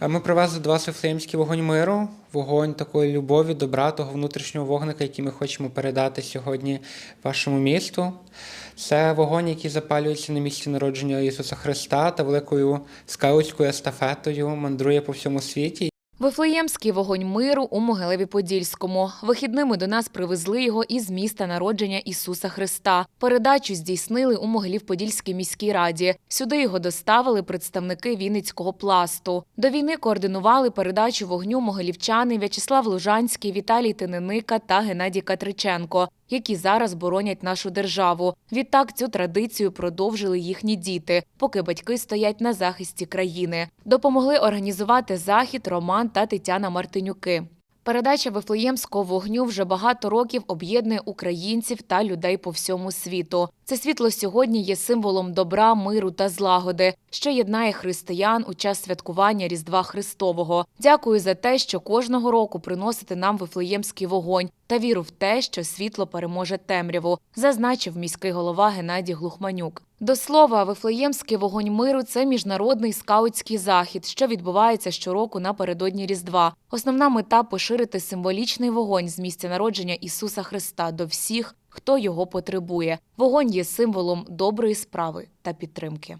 Ми привезли до вас Вифлеємський вогонь миру, вогонь такої любові, добра, того внутрішнього вогника, який ми хочемо передати сьогодні вашому місту. Це вогонь, який запалюється на місці народження Ісуса Христа та великою скаутською естафетою мандрує по всьому світі. Вифлеємський вогонь миру у Могилеві-Подільському. Вихідними до нас привезли його із міста народження Ісуса Христа. Передачу здійснили у Могилів-Подільській міській раді. Сюди його доставили представники Вінницького пласту. До війни координували передачу вогню могилівчани В'ячеслав Лужанський, Віталій Тиненика та Геннадій Катриченко. Які зараз боронять нашу державу. Відтак цю традицію продовжили їхні діти, поки батьки стоять на захисті країни. Допомогли організувати захід Роман та Тетяна Мартинюки. Передача Вифлеємського вогню вже багато років об'єднує українців та людей по всьому світу. Це світло сьогодні є символом добра, миру та злагоди, що єднає християн у час святкування Різдва Христового. Дякую за те, що кожного року приносите нам Вифлеємський вогонь та віру в те, що світло переможе темряву, зазначив міський голова Геннадій Глухманюк. До слова, Вифлеємський вогонь миру це міжнародний скаутський захід, що відбувається щороку напередодні Різдва. Основна мета поширити символічний вогонь з місця народження Ісуса Христа до всіх, хто його потребує. Вогонь є символом доброї справи та підтримки.